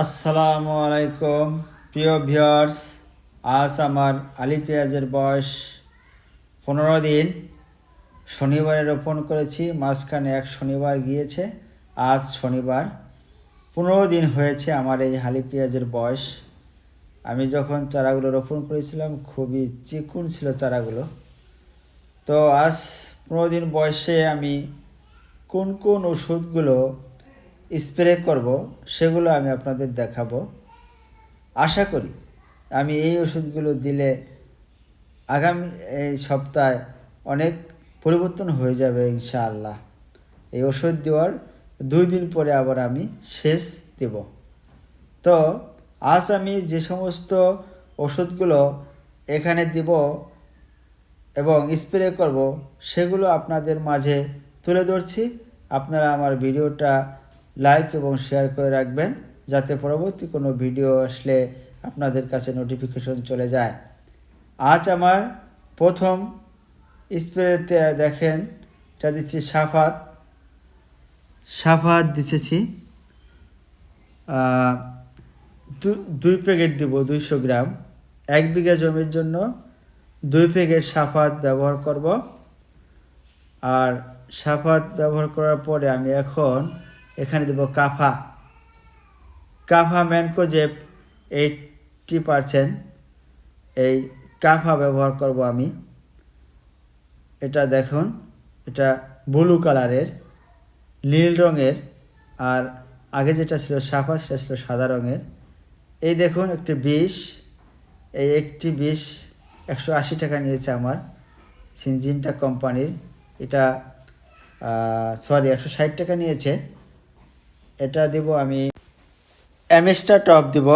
আসসালামু আলাইকুম। প্রিয় ভিউয়ার্স, আজ আমার আলি পেঁয়াজের বয়স পনেরো দিন। শনিবারে রোপণ করেছি, মাঝখানে এক শনিবার গিয়েছে, আজ শনিবার। পনেরো দিন হয়েছে আমার এই হালি পেঁয়াজের বয়স। আমি যখন চারাগুলো রোপণ করেছিলাম, খুবই চিকুন ছিল চারাগুলো। তো আজ পনেরো দিন বয়সে আমি কোন কোন ওষুধগুলো স্প্রে করব, সেগুলো আমি আপনাদের দেখাবো। আশা করি আমি এই ওষুধগুলো দিলে আগামী এই সপ্তাহে অনেক পরিবর্তন হয়ে যাবে ইনশাআল্লাহ। এই ওষুধ দেওয়ার দুই দিন পরে আবার আমি শেষ দেব। তো আজ আমি যে সমস্ত ওষুধগুলো এখানে দিব এবং স্প্রে করব, সেগুলো আপনাদের মাঝে তুলে ধরছি। আপনারা আমার ভিডিওটা লাইক এবং শেয়ার করে রাখবেন, যাতে পরবর্তী কোনো ভিডিও আসলে আপনাদের কাছে নোটিফিকেশন চলে যায়। আজ আমার প্রথম স্প্রেতে দেখেন, এটা দিচ্ছি সাফাত। সাফাত দিতেছি দুই প্যাকেট দিব দুইশো গ্রাম। এক বিঘা জমির জন্য দুই প্যাকেট সাফাত ব্যবহার করব। আর সাফাত ব্যবহার করার পরে আমি এখন এখানে দেব কাফা। কাফা ম্যানকোজেব এইটটি পারসেন্ট এই কাফা ব্যবহার করব আমি। এটা দেখুন, এটা ব্লু কালারের নীল রঙের, আর আগে যেটা ছিল সাফা সেটা ছিল সাদা রঙের। এই দেখুন, একটি বিষ, এই একটি বিষ একশো আশি টাকা নিয়েছে আমার সিনজিনটা কোম্পানির। এটা সরি একশো ষাট টাকা নিয়েছে। এটা দিব আমি এমএসটা টপ দিব।